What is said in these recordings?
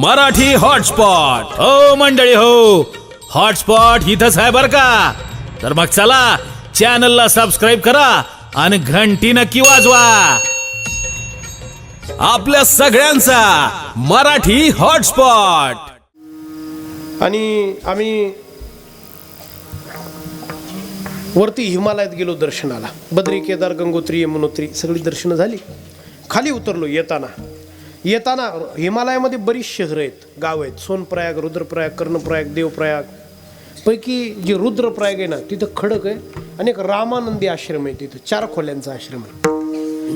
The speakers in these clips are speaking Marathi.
मराठी हॉटस्पॉट. हो मंडळी हो. हॉटस्पॉट इथंच आहे बर का? तर मग चला चॅनलला सबस्क्राईब करा आणि घंटी नक्की वाजवा. आपल्या सगळ्यांचा मराठी हॉटस्पॉट. आणि आम्ही वरती हिमालयात गेलो दर्शनाला. बद्री केदार गंगोत्री यमुनोत्री सगळी दर्शनं झाली. खाली उतरलो येताना. येताना हिमालयामध्ये बरीच शहरं आहेत गाव आहेत. सोनप्रयाग रुद्रप्रयाग कर्णप्रयाग देवप्रयाग. पैकी जे रुद्रप्रयाग आहे ना तिथं खडक आहे आणि एक रामानंदी आश्रम आहे तिथं चार खोल्यांचा आश्रम आहे.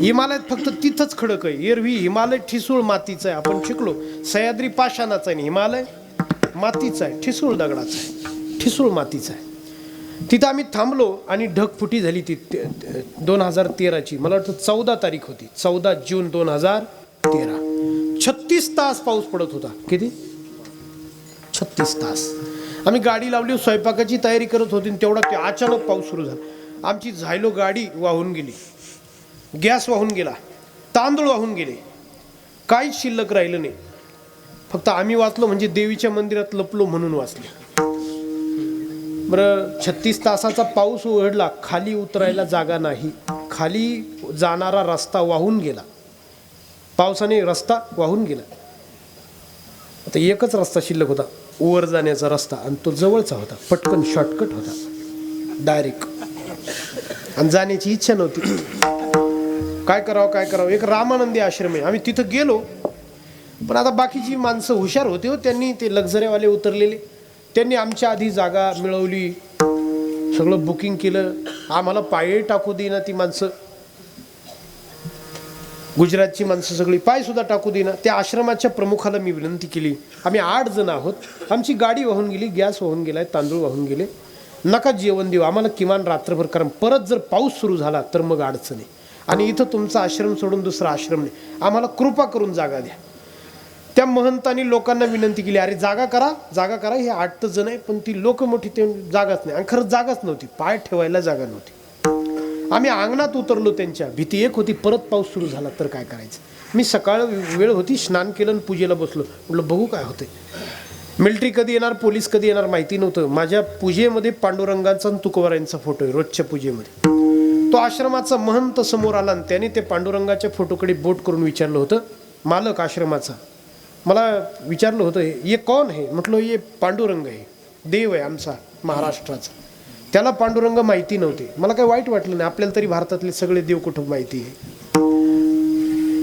हिमालयात फक्त तिथंच खडक आहे. एरवी हिमालय ठिसूळ मातीचं आहे. आपण शिकलो सह्याद्री पाषाणाचा आहे हिमालय मातीचा आहे ठिसूळ दगडाचा आहे. ठिसूळ मातीचा आहे. तिथं आम्ही थांबलो आणि ढगफुटी झाली ती दोन हजार तेराची. मला वाटतं चौदा तारीख होती. चौदा जून दोन हजार तेरा. छत्तीस तास पाऊस पडत होता. किती? छत्तीस तास. आम्ही गाडी लावली स्वयंपाकाची तयारी करत होती आणि तेवढा ते अचानक पाऊस सुरू झाला. आमची झायलो गाडी वाहून गेली. गॅस वाहून गेला. तांदूळ वाहून गेले. काहीच शिल्लक राहिलं नाही. फक्त आम्ही वाचलो म्हणजे देवीच्या मंदिरात लपलो म्हणून वाचले. बरं छत्तीस तासाचा पाऊस उघडला खाली उतरायला जागा नाही. खाली जाणारा रस्ता वाहून गेला. पावसाने रस्ता वाहून गेला. आता एकच रस्ता शिल्लक होता. वर जाण्याचा रस्ता आणि तो जवळचा होता. पटकन शॉर्टकट होता. डायरेक्ट आणि जाण्याची इच्छा नव्हती. काय करावं काय करावं? एक रामानंदी आश्रम आहे. आम्ही तिथं गेलो. पण आता बाकीची माणसं हुशार होते हो. त्यांनी ते लक्झरीवाले उतरलेले. त्यांनी आमच्या आधी जागा मिळवली. सगळं बुकिंग केलं. आम्हाला पायी टाकू देईना ती माणसं. गुजरातची माणसं सगळी पायसुद्धा टाकू देईना. त्या आश्रमाच्या प्रमुखाला मी विनंती केली. आम्ही आठ जण आहोत. आमची गाडी वाहून गेली गॅस वाहून गेलाय तांदूळ वाहून गेले. नका जेवण देऊ आम्हाला किमान रात्रभर कारण परत जर पाऊस सुरू झाला तर मग अडचण. आहे आणि इथं तुमचा आश्रम सोडून दुसरा आश्रम नाही. आम्हाला कृपा करून जागा द्या. त्या महंतांनी लोकांना विनंती केली अरे जागा करा जागा करा. हे आठ तर जण आहे पण ती लोक मोठी ते जागाच नाही. आणि खरंच जागाच नव्हती. पाय ठेवायला जागा नव्हती. आम्ही अंगणात उतरलो त्यांच्या. भीती एक होती परत पाऊस सुरू झाला तर काय करायचं? मी सकाळ वेळ होती स्नान केलं आणि पूजेला बसलो. म्हटलं बघू काय होते मिलिटरी कधी येणार पोलीस कधी येणार माहिती नव्हतं. माझ्या पूजेमध्ये पांडुरंगाचा आणि तुकवारांचा फोटो आहे रोजच्या पूजेमध्ये. तो आश्रमाचा महंत समोर आला आणि त्याने ते पांडुरंगाच्या फोटोकडे बोट करून विचारलं होतं मालक आश्रमाचा. मला विचारलं होतं ये कौन आहे? म्हटलं ये पांडुरंग आहे. देव आहे आमचा महाराष्ट्राचा. त्याला पांडुरंग माहिती नव्हते. मला काही वाईट वाटलं नाही. आपल्याला तरी भारतातले सगळे देव माहिती आहे?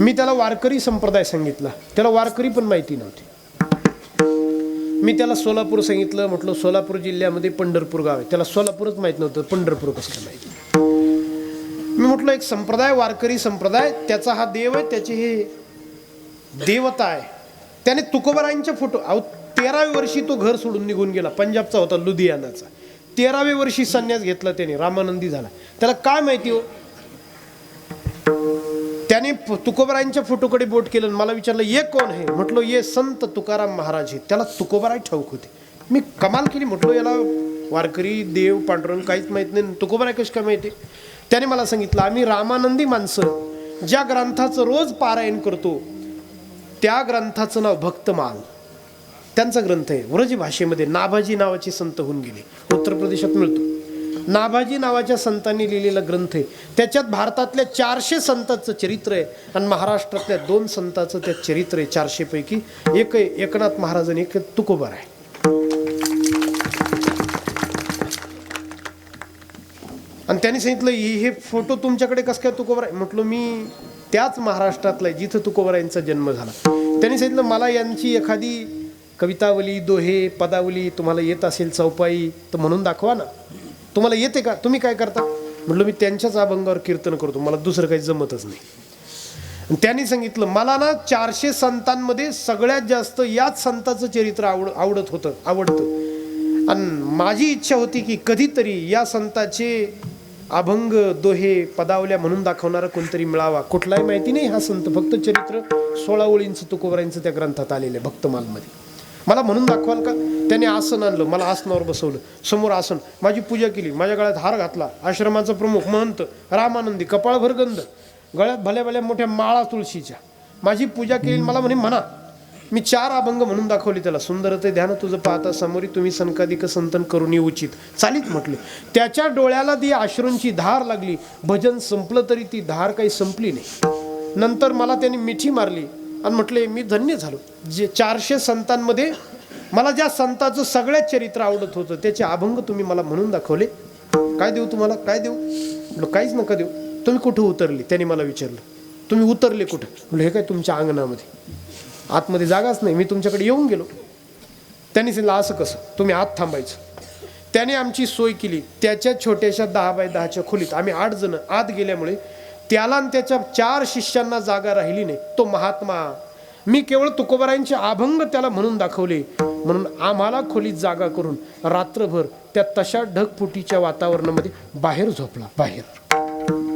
मी त्याला वारकरी संप्रदाय सांगितला. त्याला वारकरी पण माहिती नव्हती. मी त्याला सोलापूर सांगितलं. म्हटलं सोलापूर जिल्ह्यामध्ये पंढरपूर गाव आहे. त्याला सोलापूरच माहीत नव्हतं. पंढरपूर कसं माहिती? मी म्हटलं एक संप्रदाय वारकरी संप्रदाय त्याचा हा देव आहे त्याची हे देवता आहे. त्याने तुकोबरायांच्या फोटो अहो तेराव्या वर्षी तो घर सोडून निघून गेला. पंजाबचा होता लुधियानाचा. तेराव्या वर्षी संन्यास घेतला त्याने रामानंदी झाला. त्याला काय माहिती हो? त्याने तुकोबरायांच्या फोटोकडे बोट केलं आणि मला विचारलं ये कोण आहे म्हटलं ये संत तुकाराम महाराज हे त्याला तुकोबराय ठाऊक होते. मी कमाल केली म्हटलो याला वारकरी देव पांडुरंग काहीच माहीत नाही. तुकोबराय कशी काय माहिती? त्याने मला सांगितलं आम्ही रामानंदी माणसं ज्या ग्रंथाचं रोज पारायण करतो त्या ग्रंथाचं नाव भक्तमाल. त्यांचा ग्रंथ आहे. व्रज भाषेमध्ये नाभाजी नावाचे संत होऊन गेले. उत्तर प्रदेशात मिळतो. नाभाजी नावाच्या संतांनी लिहिलेला ग्रंथ आहे. त्याच्यात भारतातल्या चारशे संतांचं चरित्र आहे आणि महाराष्ट्रातल्या दोन संतांचं त्यात चरित्र आहे. चारशेपैकी एक एकनाथ महाराज आणि एक तुकोबार आहे. आणि त्यांनी सांगितलं "हे हे फोटो तुमच्याकडे कसं काय तुकोबर आहे? म्हटलं मी त्याच महाराष्ट्रातला आहे जिथं तुकोबरायांचा जन्म झाला. त्यांनी सांगितलं मला यांची एखादी कवितावली दोहे पदावली तुम्हाला येत असेल चौपाई तर म्हणून दाखवा ना. तुम्हाला येते का? तुम्ही काय करता? म्हटलं मी त्यांच्याच अभंगावर कीर्तन करतो. मला दुसरं काही जमतच नाही. त्यांनी सांगितलं मला ना चारशे संतांमध्ये सगळ्यात जास्त याच संताचं चरित्र आवड आवडत होतं आवडतं. आणि माझी इच्छा होती की कधीतरी या संताचे अभंग दोहे पदावल्या म्हणून दाखवणारा कोणतरी मिळावा. कुठलाही माहिती नाही हा संत. फक्त चरित्र सोळा ओळींचं तुकोबरांचं त्या ग्रंथात आलेलं आहे भक्तमालमध्ये. मला म्हणून दाखवाल का? त्याने आसन आणलं मला आसनावर बसवलं. समोर आसन. माझी पूजा केली. माझ्या गळ्यात हार घातला. आश्रमाचा प्रमुख महंत रामानंदी कपाळभर गंध गळ्यात भल्या भल्या मोठ्या माळा तुळशीच्या. माझी पूजा केली मला म्हणे म्हणा मी चार अभंग म्हणून दाखवले त्याला. सुंदर ते ध्यान तुझं पाहता समोरी तुम्ही संकादिक संतन करून उचित. चालीत म्हटले. त्याच्या डोळ्याला ती आश्रमची धार लागली. भजन संपलं तरी ती धार काही संपली नाही. नंतर मला त्याने मिठी मारली. आणि म्हटले मी धन्य झालो. जे चारशे संतांमध्ये मला ज्या संताचं सगळ्यात चरित्र आवडत होतं त्याचे अभंग तुम्ही मला म्हणून दाखवले. काय देऊ तुम्हाला? काय देऊ? म्हटलं काहीच नका देऊ. तुम्ही कुठं उतरले? त्यांनी मला विचारलं. तुम्ही उतरले कुठं? म्हटलं हे काय तुमच्या अंगणामध्ये? आतमध्ये जागाच नाही. मी तुमच्याकडे येऊन गेलो. त्यांनी सांगितलं असं कसं? तुम्ही आत थांबायचं. त्याने आमची सोय केली. त्याच्या छोट्याशा दहा बाय दहाच्या खोलीत आम्ही आठ जण आत गेल्यामुळे त्याला आणि त्याच्या चार शिष्यांना जागा राहिली नाही. तो महात्मा मी केवळ तुकोबारायांचे अभंग त्याला म्हणून दाखवले. म्हणून आम्हाला खोलीत जागा करून रात्रभर त्या तशा ढगफुटीच्या वातावरणामध्ये बाहेर झोपला बाहेर.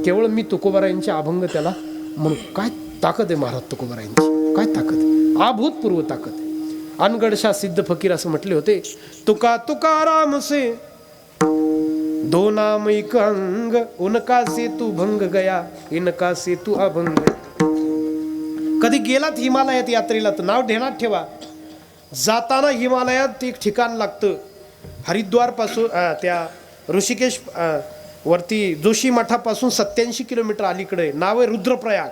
केवळ मी तुकोबारायांचे अभंग त्याला म्हणून काय ताकद आहे महाराज तुकोबारायांची? काय ताकद आहे? अभूतपूर्व ताकद आहे. अनगडशा सिद्ध फकीर असं म्हटले होते तुका तुकाराम से दो नाम एक अंग उनका से तू भंग गया इनका से तू अभंग। कधी गेलात हिमालयात यात्रेला तर नाव ढेणात ठेवा. जाताना हिमालयात एक ठिकाण लागतं. हरिद्वारपासून त्या ऋषिकेश वरती जोशी मठापासून सत्याऐंशी किलोमीटर अलीकडे. नाव आहे रुद्रप्रयाग.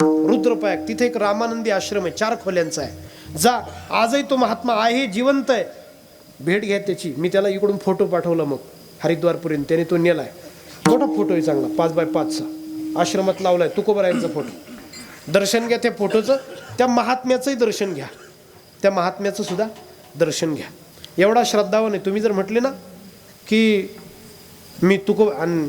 रुद्रप्रयाग. तिथे एक रामानंदी आश्रम आहे. चार खोल्यांचा आहे. जा. आजही तो महात्मा आहे जिवंत आहे. भेट घ्या त्याची. मी त्याला इकडून फोटो पाठवला मग. हरिद्वारपर्यंत त्याने तो नेलाय. मोठा फोटो आहे चांगला पाच बाय पाचचा आश्रमात लावला आहे तुकोबरायांचा फोटो. दर्शन घ्या त्या फोटोचं त्या महात्म्याचंही दर्शन घ्या. त्या महात्म्याचं सुद्धा दर्शन घ्या. एवढा श्रद्धावान आहे. तुम्ही जर म्हटले ना की मी तुको आणि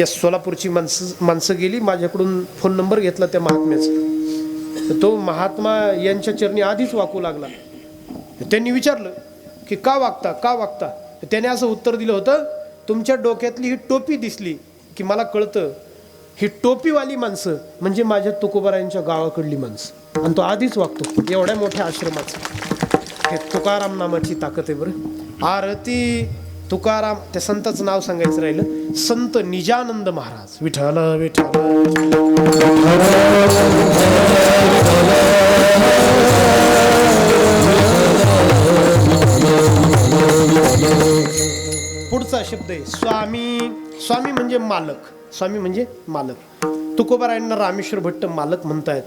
या सोलापूरची माणसं माणसं गेली माझ्याकडून फोन नंबर घेतला त्या महात्म्याचा. तो महात्मा यांच्या चरणी आधीच वाकू लागला. त्यांनी विचारलं की का वागता का वागता? त्याने असं उत्तर दिलं होतं तुमच्या डोक्यातली ही टोपी दिसली की मला कळतं ही टोपीवाली माणसं म्हणजे माझ्या तुकोबारायांच्या गावाकडली माणसं. आणि तो आधीच वागतो एवढ्या मोठ्या आश्रमाचं हे तुकाराम नामाची ताकद आहे बरं. आरती तुकाराम त्या संताचं नाव सांगायचं राहिलं संत निजानंद महाराज. विठ्ठल विठ्ठल. पुढचा शब्द आहे स्वामी. स्वामी म्हणजे मालक. स्वामी म्हणजे मालक. तुकोबारायांना रामेश्वर भट्ट मालक म्हणतायत.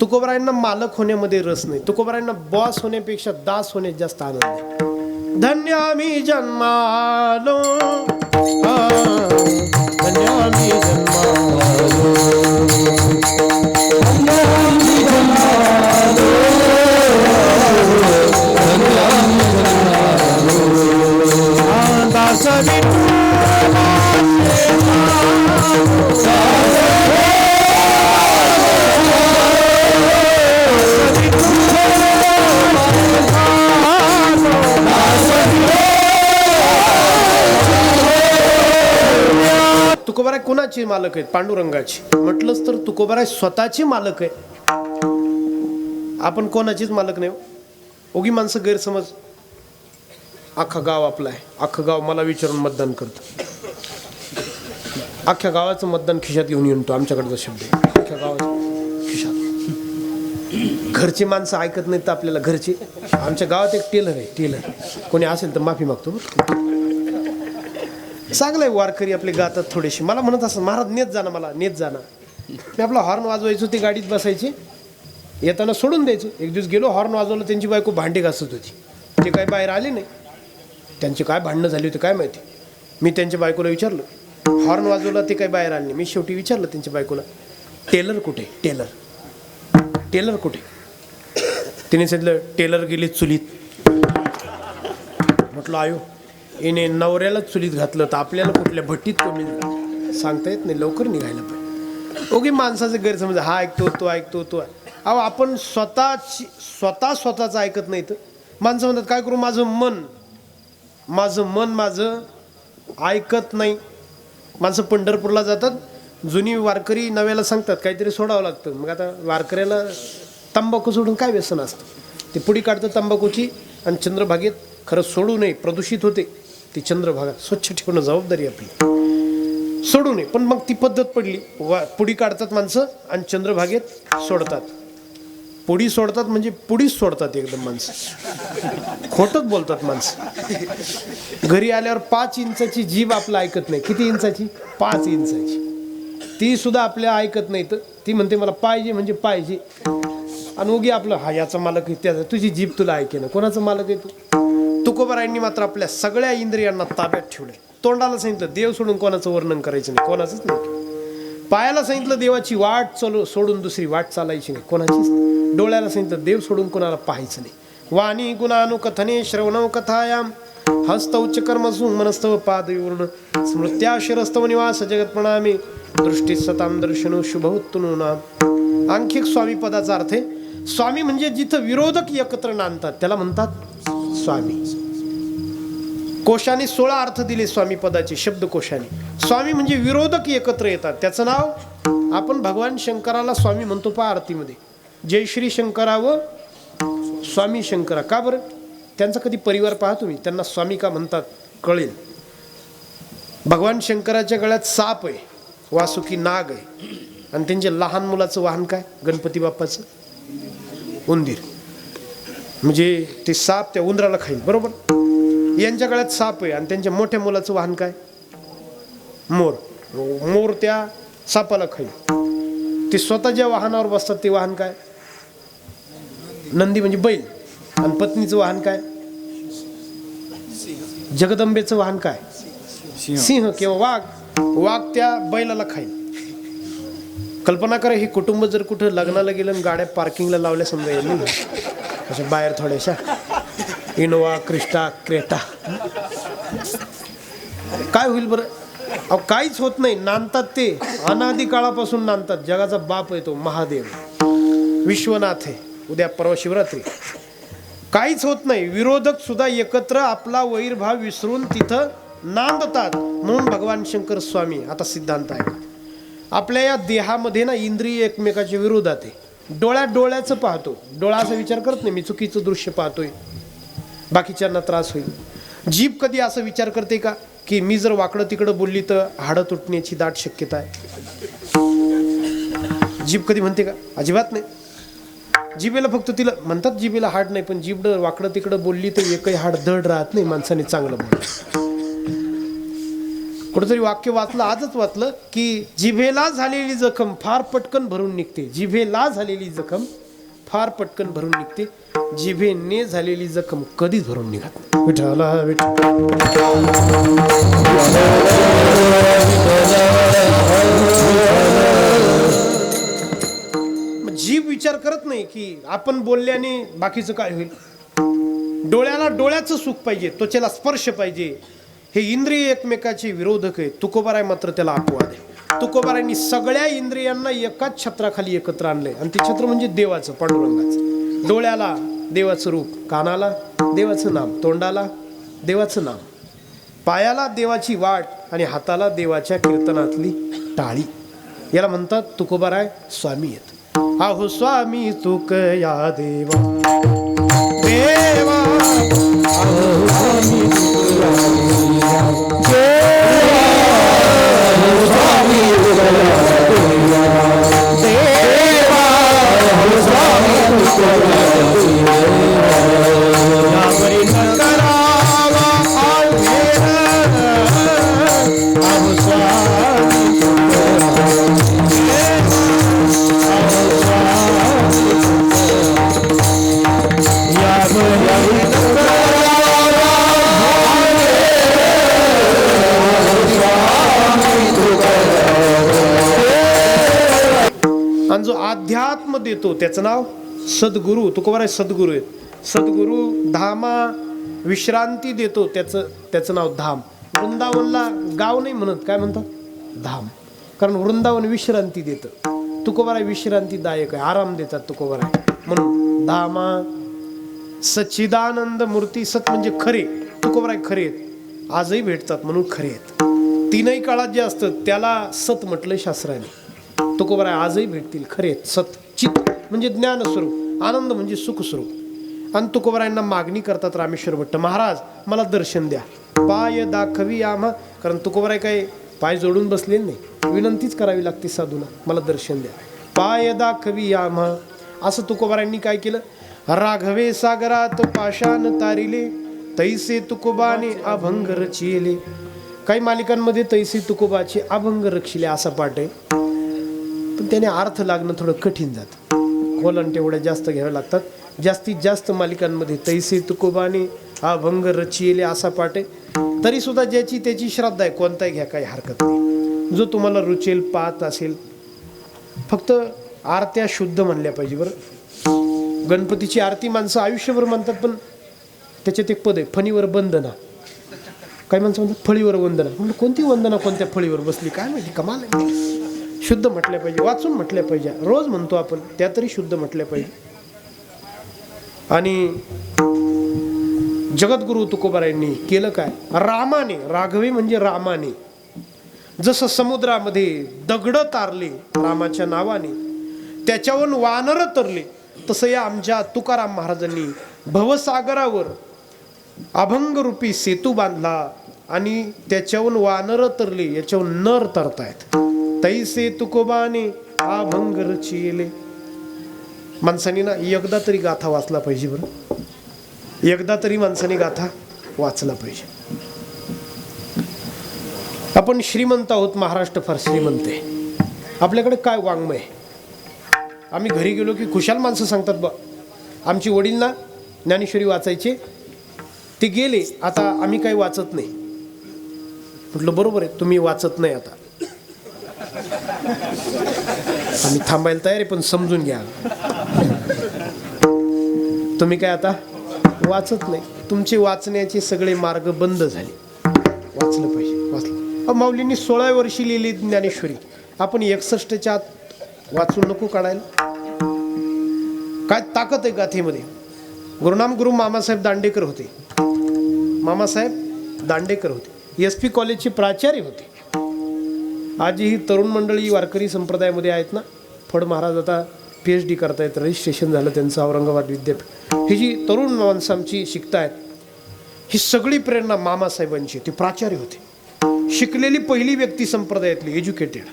तुकोबारायांना मालक होण्यामध्ये रस नाही. तुकोबारायांना बॉस होण्यापेक्षा दास होण्यात जास्त आनंद आहे. धन्य मी जन्मालो. तुकोबाराय कुणाची मालक आहेत? पांडुरंगाची. म्हटलंच तर तुकोबाराय स्वतःची मालक आहे. आपण कोणाचीच मालक नाही हो. उगी ओगी माणसं गैरसमज अख्खा गाव आपला आहे. अख्खं गाव मला विचारून मतदान करतं. अख्ख्या गावाचं मतदान खिशात घेऊन येऊन तो आमच्याकडचा शब्द आहे. अख्ख्या गावाचं खिशात. घरची माणसं ऐकत नाहीत तर आपल्याला घरची. आमच्या गावात एक टेलर आहे टेलर कोणी असेल तर माफी मागतो चांगलं आहे वारकरी आपले गातात थोडेसे. मला म्हणत असं महाराज नेत जाणं मला नेत जाणं मी आपला हॉर्न वाजवायचो ती गाडीत बसायची. येताना सोडून द्यायचो. एक दिवस गेलो हॉर्न वाजवलं त्यांची बायको भांडी घासत होती. ते काही बाहेर आले नाही. त्यांची काय भांडणं झाली होती काय माहिती? मी त्यांच्या बायकोला विचारलं. हॉर्न वाजवला ते काय बाहेर आले नाही. मी शेवटी विचारलं त्यांच्या बायकोला टेलर कुठे? टेलर टेलर कुठे? तिने सांगितलं टेलर गेले चुलीत. म्हटलं आयो येणे नवऱ्यालाच चुलीत घातलं तर आपल्याला कुठल्या भट्टीत कमी सांगता येत नाही लवकर निघायला पाहिजे. ओके माणसाचं गैरसमज हा ऐकतो तो ऐकतो तो अहो आपण स्वतःची स्वतः स्वतःचं ऐकत नाही तर? माणसं म्हणतात काय करू माझं मन माझं मन माझं ऐकत नाही. माणसं पंढरपूरला जातात जुनी वारकरी नव्याला सांगतात काहीतरी सोडावं लागतं. मग आता वारकऱ्याला तंबाखू सोडून काय व्यसन असतं? ते पुढी काढतं तंबाखूची आणि चंद्रभागेत खरं सोडू नये प्रदूषित होते. ती चंद्रभागा स्वच्छ ठेवणं जबाबदारी आपली. सोडू नये पण मग ती पद्धत पडली. वा पुडी काढतात माणसं आणि चंद्रभागेत सोडतात. पुडी सोडतात म्हणजे पुडीच सोडतात एकदम माणसं. खोटंच बोलतात माणसं. घरी आल्यावर पाच इंचाची जीभ आपलं ऐकत नाही. किती इंचाची? पाच इंचाची. ती सुद्धा आपल्या ऐकत नाही. तर ती म्हणते मला पाहिजे म्हणजे पाहिजे. आणि उगी आपलं हा याचा मालक आहे त्याचा तुझी जीभ तुला ऐके ना. कोणाचं मालक आहे तू? तुकोबरायांनी मात्र आपल्या सगळ्या इंद्रियांना ताब्यात ठेवलं तोंडाला सांगितलं देव सोडून कोणाचं वर्णन करायचं नाही. कोणाचंच नाही. पायाला सांगितलं देवाची वाट चलो सोडून दुसरी वाट चालायची नाही. कोणाचीच नाही. डोळ्याला सांगितलं देव सोडून कोणाला पाहायचं नाही. वाणी गुणानुकथने श्रवणव कथायाम हस्तौच्च कर्मसु मनस्तव पादयूर्ण स्मृत्या शिरस्तव निवास जगत प्रणामी दृष्टी सताम दर्शनो शुभवत्तनु नाम. आणखी स्वामी पदाचा अर्थ आहे स्वामी म्हणजे जिथं विरोधक एकत्र नांदतात त्याला म्हणतात स्वामी. कोशाने सोळा अर्थ दिले स्वामी पदाचे शब्दकोशाने स्वामी म्हणजे विरोधक एकत्र येतात त्याचं नाव आपण भगवान शंकराला स्वामी म्हणतो पा आरतीमध्ये. जय श्री शंकरा व स्वामी शंकरा. का बरं? त्यांचा कधी परिवार पाहा तुम्ही. त्यांना स्वामी का म्हणतात कळेल. भगवान शंकराच्या गळ्यात साप आहे वासुकी नाग आहे. आणि त्यांचे लहान मुलाचं वाहन काय? गणपती बाप्पाचं? उंदीर. म्हणजे ते साप त्या उंदराला खाईल बरोबर? यांच्या गळ्यात साप आहे आणि त्यांच्या मोठ्या मुलाचं वाहन काय? मोर. मोर त्या सापाला खाईल. ते स्वतः ज्या वाहनावर बसतात ते वाहन काय? नंदी म्हणजे बैल. आणि पत्नीचं वाहन काय? जगदंबेचं वाहन काय? सिंह. किंवा वाघ. वाघ त्या बैलाला खाईल. कल्पना करा हे कुटुंब जर कुठं लग्नाला गेलं गाड्या पार्किंगला लावल्या समजा यांनी. अशा बाहेर थोड्याशा. Innova Crysta Creta. काय होईल बरं? अहो काहीच होत नाही. नांदतात ते. अनादी काळापासून नांदतात. जगाचा बाप आहे तो महादेव. विश्वनाथ आहे. उद्या परवा शिवरात्री. काहीच होत नाही. विरोधक सुद्धा एकत्र आपला वैरभाव विसरून तिथं नांदतात म्हणून भगवान शंकर स्वामी आता सिद्धांत आहे. आपल्या या देहामध्ये ना इंद्रिय एकमेकाच्या विरोधात आहे. डोळ्यात डोळ्याचं पाहतो. डोळा असा विचार करत नाही मी चुकीचं दृश्य पाहतोय. बाकीच्यांना त्रास होईल. जीभ कधी असं विचार करते का? की मी जर वाकडं तिकडं बोलली तर हाडं तुटण्याची दाट शक्यता आहे. जीभ कधी म्हणते का? अजिबात नाही. जिभेला फक्त तिला म्हणतात जिभेला हाड नाही पण जीभ वाकडं तिकडं बोलली तर एकही हाड धड राहत नाही माणसाने चांगलं बोल कुठंतरी वाक्य वाचलं आजच वाचलं की जिभेला झालेली जखम फार पटकन भरून निघते. जिभेला झालेली जखम फार पटकन भरून निघते. जिभेने झालेली जखम कधीच भरून निघत नाही. विठाला विचार करत नाही की आपण बोलल्याने बाकीचं काय होईल. डोळ्याला डोळ्याचं सुख पाहिजे त्वचेला स्पर्श पाहिजे. हे इंद्रिय एकमेकाचे विरोधक आहे तुकोबाराय मात्र त्याला अपवाद आहे. तुकोबारायांनी सगळ्या इंद्रियांना एकाच छत्राखाली एकत्र आणलंय. आणि ते छत्र म्हणजे देवाचं पांडुरंगाचं. डोळ्याला देवाचं रूप कानाला देवाचं नाम तोंडाला देवाचं नाम. पायाला देवाची वाट आणि हाताला देवाच्या कीर्तनातली टाळी. याला म्हणतात तुकोबाराय स्वामी येत आहो स्वामी तुक या देवा. देवा येतो त्याचं नाव? सद्गुरू. तुकोबर सद्गुरू आहेत सद्गुरू. धामा विश्रांती देतो त्याचं त्याचं नाव धाम. वृंदावनला गाव नाही म्हणत काय म्हणतात? धाम. कारण वृंदावन विश्रांती देतं. तुकोबाराय विश्रांतीदायक आहे. आराम देतात तुकोबाराय. म्हणून धामा सच्चिदानंद मूर्ती सत म्हणजे खरे. तुकोबर खरे आहेत. आजही भेटतात म्हणून खरे आहेत. तीनही काळात जे असतं त्याला सत म्हटलं शास्त्राने. तुकोबर आजही भेटतील. खरे आहेत. सत. म्हणजे ज्ञानस्वरूप आनंद म्हणजे सुखस्वरूप. आणि तुकोबरायांना मागणी करतात रामेश्वर भट्ट महाराज मला दर्शन द्या. पाय दाखवी आम्हा. कारण तुकोबराय काय पाय जोडून बसले नाही. विनंतीच करावी लागते साधूला मला दर्शन द्या. पाय दाखवी आम्हा. असं तुकोबारांनी काय केलं? राघवे सागरात पाषाण तारिले तैसे तुकोबाने अभंग रचिले. काही मालिकांमध्ये तैसे तुकोबाचे अभंग रक्षिले असा पाठ आहे. पण त्याने अर्थ लागणं थोडं कठीण जातं. खोलन तेवढ्या जास्त घ्याव्या लागतात. जास्तीत जास्त मालिकांमध्ये तैसे तुकोबाने अभंग रचिले असा पाठ आहे. तरी सुद्धा ज्याची त्याची श्रद्धा आहे कोणताही घ्या काही हरकत नाही. जो तुम्हाला रुचेल पाहत असेल फक्त आरत्या शुद्ध म्हणल्या पाहिजे बरं. गणपतीची आरती माणसं आयुष्यभर म्हणतात पण त्याच्यात एक पद आहे फणीवर बंदना काही माणसं म्हणतात? फळीवर वंदना. म्हणजे कोणती वंदना कोणत्या फळीवर बसली? काय माहिती कमाल आहे. शुद्ध म्हटल्या पाहिजे वाचून म्हटल्या पाहिजे. रोज म्हणतो आपण त्या तरी शुद्ध म्हटल्या पाहिजे. आणि जगद्गुरु तुकोबारायांनी केलं काय? रामाने राघवी म्हणजे रामाने. जसं समुद्रामध्ये दगड तारले रामाच्या नावाने त्याच्यावरून वानर तरले तसं या आमच्या तुकाराम महाराजांनी भवसागरावर अभंगरूपी सेतू बांधला आणि त्याच्याहून वानर तरले याच्याहून नर तरतायत. तैसे तुकोबाने अभंग रचिले. माणसाने ना एकदा तरी गाथा वाचला पाहिजे बरं. एकदा तरी माणसाने गाथा वाचला पाहिजे. आपण श्रीमंत आहोत महाराष्ट्र फार श्रीमंत आहे. आपल्याकडे काय वाङ्मय आम्ही घरी गेलो की खुशाल माणसं सांगतात बा आमची वडील ना ज्ञानेश्वरी वाचायचे. ते गेले आता आम्ही काही वाचत नाही. म्हटलं बरोबर आहे तुम्ही वाचत नाही आता. आम्ही थांबायला तयार आहे पण समजून घ्या. तुम्ही काय आता वाचत नाही. तुमचे वाचण्याचे सगळे मार्ग बंद झाले. वाचलं पाहिजे वाचलं. माऊलींनी सोळा वर्षी लिहिली ज्ञानेश्वरी. आपण एकसष्टच्या आत वाचून नको काढायला. काय ताकद आहे गाथेमध्ये? गुरुनाम गुरु मामासाहेब दांडेकर होते. मामासाहेब दांडेकर होते. एस पी कॉलेजचे प्राचार्य होते. आजी ही तरुण मंडळी वारकरी संप्रदायामध्ये आहेत ना? फड महाराज आता पी एच डी करतायत. रजिस्ट्रेशन झालं त्यांचं औरंगाबाद विद्यापीठ. ही जी तरुण माणसं आमची शिकतायत ही सगळी प्रेरणा मामासाहेबांची ते प्राचार्य होते. शिकलेली पहिली व्यक्ती संप्रदायातली एज्युकेटेड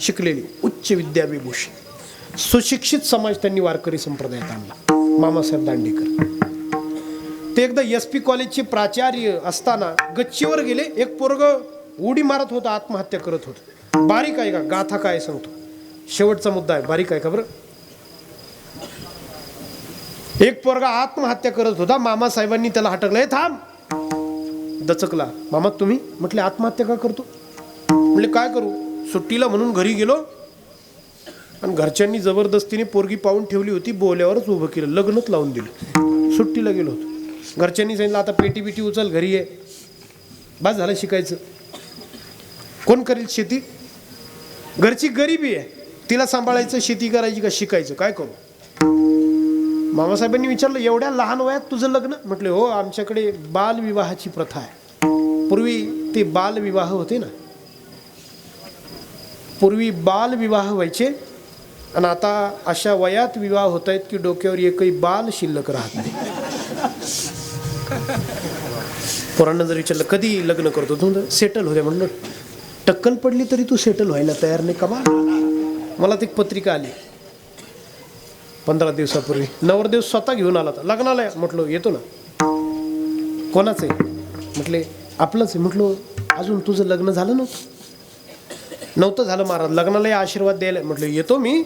शिकलेली उच्च विद्याविभूषण सुशिक्षित समाज त्यांनी वारकरी संप्रदायात आणला. मामासाहेब दांडेकर. ते एकदा एस पी कॉलेजचे प्राचार्य असताना गच्चीवर गेले. एक पोरग उडी मारत होता आत्महत्या करत होत. बारीक आहे का? गाथा काय सांगतो? शेवटचा मुद्दा आहे बारीक आहे का बरं? एक पोरगा आत्महत्या करत होता मामासाहेबांनी त्याला हटकलं. "ए, थांब. दचकला. मामा तुम्ही? म्हटले आत्महत्या का करतो? म्हटले काय करू? सुट्टीला म्हणून घरी गेलो आणि घरच्यांनी जबरदस्तीने पोरगी पाहून ठेवली होती बोल्यावरच उभं केलं लग्नच लावून दिलं. सुट्टीला गेलो होतो. घरच्यांनी सांगितलं आता पेटी बिटी उचल घरी आहे बस झालं शिकायचं. कोण करेल शेती? घरची गरिबी आहे. तिला सांभाळायचं शेती करायची का शिकायचं? काय करू? मामासाहेबांनी विचारलं एवढ्या लहान वयात तुझं लग्न? म्हटले हो आमच्याकडे बालविवाहाची प्रथा आहे. पूर्वी ते बालविवाह होते ना? पूर्वी बालविवाह व्हायचे आणि आता अशा वयात विवाह होत आहेत की डोक्यावर एकही बाल शिल्लक राहत नाही. पोरांना जर विचारलं कधी लग्न करतो? तू सेटल होते म्हणलं. टक्कल पडली तरी तू सेटल व्हायला तयार नाही कमा मला ती एक पत्रिका आली. पंधरा दिवसापूर्वी. नवरदेव स्वतः घेऊन आला होता. लग्नाला म्हटलो येतो ना. कोणाचं आहे? म्हटले आपलंच आहे. म्हटलं अजून तुझं लग्न झालं नव्हतं. नव्हतं झालं महाराज. लग्नाला आशीर्वाद द्यायला म्हटलं येतो मी.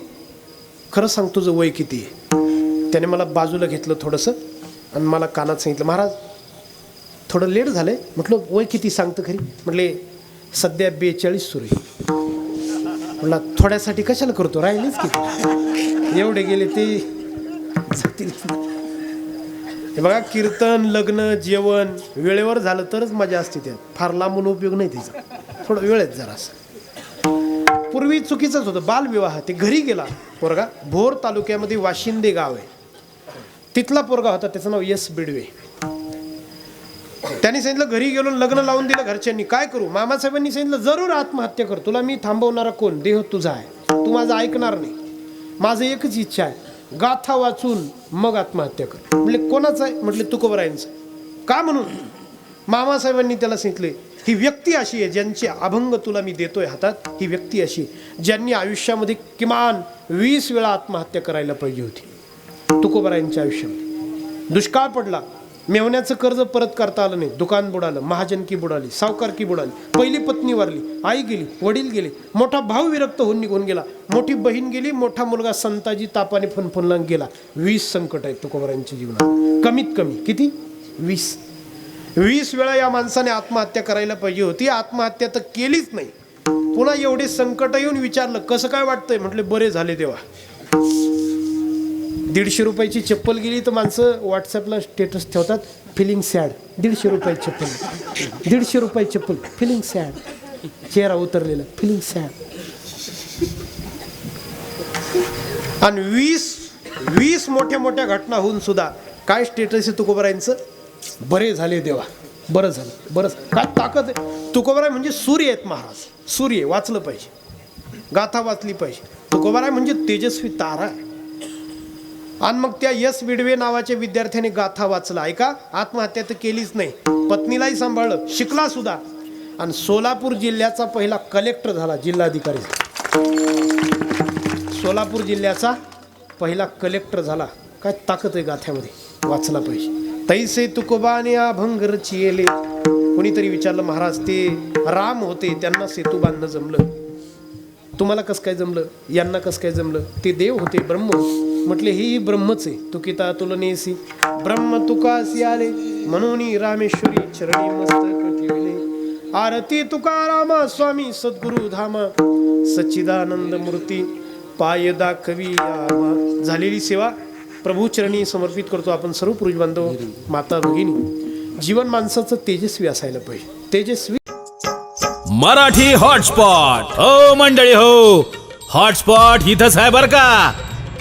खरं सांग तुझं वय किती आहे? त्याने मला बाजूला घेतलं थोडंसं आणि मला कानात सांगितलं महाराज थोडं लेट झालंय. म्हटलं वय किती सांगतं खरी? म्हटले सध्या बेचाळीस सुरू आहे. म्हटलं थोड्यासाठी कशाला करतो? राहिलीच की. एवढे गेले ते हे बघा कीर्तन लग्न जेवण वेळेवर झालं तरच मजा असते त्यात. फार लांबून उपयोग नाही तिचा थोडं वेळेत जरासं पूर्वी चुकीचंच होतं. बालविवाह. ते घरी गेला पोरगा. भोर तालुक्यामध्ये वाशिंदे गाव आहे. तिथला पोरगा होता त्याचं नाव यस बिडवे. त्यांनी सांगितलं घरी गेलो लग्न लावून दिलं घरच्यांनी. काय करू? मामासाहेबांनी सांगितलं जरूर आत्महत्या कर. तुला मी थांबवणारा कोण? देह तुझा आहे. तू माझं ऐकणार नाही. माझं एकच इच्छा आहे. गाथा वाचून मग आत्महत्या कर. म्हटले कोणाचं आहे? म्हटले तुकोबरायांचं का म्हणून? मामासाहेबांनी त्याला सांगितले ही व्यक्ती अशी आहे ज्यांचे अभंग तुला मी देतोय हातात. ही व्यक्ती अशी आहे, ज्यांनी आयुष्यामध्ये किमान वीस वेळा आत्महत्या करायला पाहिजे होती. तुकोबरायांच्या आयुष्यामध्ये. दुष्काळ पडला. मेवण्याचं कर्ज परत करता आलं नाही. दुकान बुडालं महाजनकी बुडाली सावकारकी बुडाली पहिली पत्नी वारली आई गेली वडील गेले मोठा भाऊ विरक्त होऊन निघून गेला मोठी बहीण गेली मोठा मुलगा संताजी तापाने फनफुनला गेला. वीस संकट आहेत तुकोबरायांच्या जीवनात. कमीत कमी किती? वीस. वीस वेळा या माणसाने आत्महत्या करायला पाहिजे होती. आत्महत्या तर केलीच नाही. पुन्हा एवढे संकट येऊन विचारलं कसं काय वाटतंय? म्हटले बरे झाले तेव्हा दीडशे रुपयाची चप्पल गेली तर माणसं व्हॉट्सअपला स्टेटस ठेवतात फिलिंग सॅड दीडशे रुपयाची चप्पल. दीडशे रुपये चप्पल फिलिंग सॅड चेहरा उतरलेला फिलिंग सॅड आणि वीस वीस मोठ्या मोठ्या घटना होऊन सुद्धा काय स्टेटस आहे तुकोबरायांचं? बरे झाले देवा. बरं झालं बरं काय ताकद आहे? तुकोबराय म्हणजे सूर्य आहेत महाराज. सूर्य आहे, वाचलं पाहिजे. गाथा वाचली पाहिजे. तुकोबराय म्हणजे तेजस्वी तारा आहे. आणि मग त्या यस विडवे नावाच्या विद्यार्थ्याने गाथा वाचला. ऐका आत्महत्या तर केलीच नाही. पत्नीलाही सांभाळलं शिकला सुद्धा. आणि सोलापूर जिल्ह्याचा पहिला कलेक्टर झाला जिल्हाधिकारी. सोलापूर जिल्ह्याचा पहिला कलेक्टर झाला. काय ताकद आहे गाथ्यामध्ये? वाचला पाहिजे. तैसे तुकोबाने अभंग रचिले कोणीतरी विचारलं महाराज ते राम होते त्यांना सेतू बांधणं जमलं. तुम्हाला कसं काय जमलं? यांना कसं काय जमलं? ते देव होते ब्रह्म होते. म्हटले ही ब्रह्मच आहे. तुकिता तुलनेसी. ब्रह्म तुकासी आले म्हणून रामेश्वरी चरणी मस्तक ठेवले. आरती तुकारामा स्वामी सद्गुरु धामा. सच्चिदानंद मूर्ती पाय दाखवी झालेली सेवा प्रभू चरणी समर्पित करतो आपण सर्व पुरुष बांधव माता भगिनी. जीवन माणसाचं तेजस्वी असायला पाहिजे. तेजस्वी मराठी हॉटस्पॉट. हो मंडळी हो. हॉटस्पॉट इथंच आहे बर का?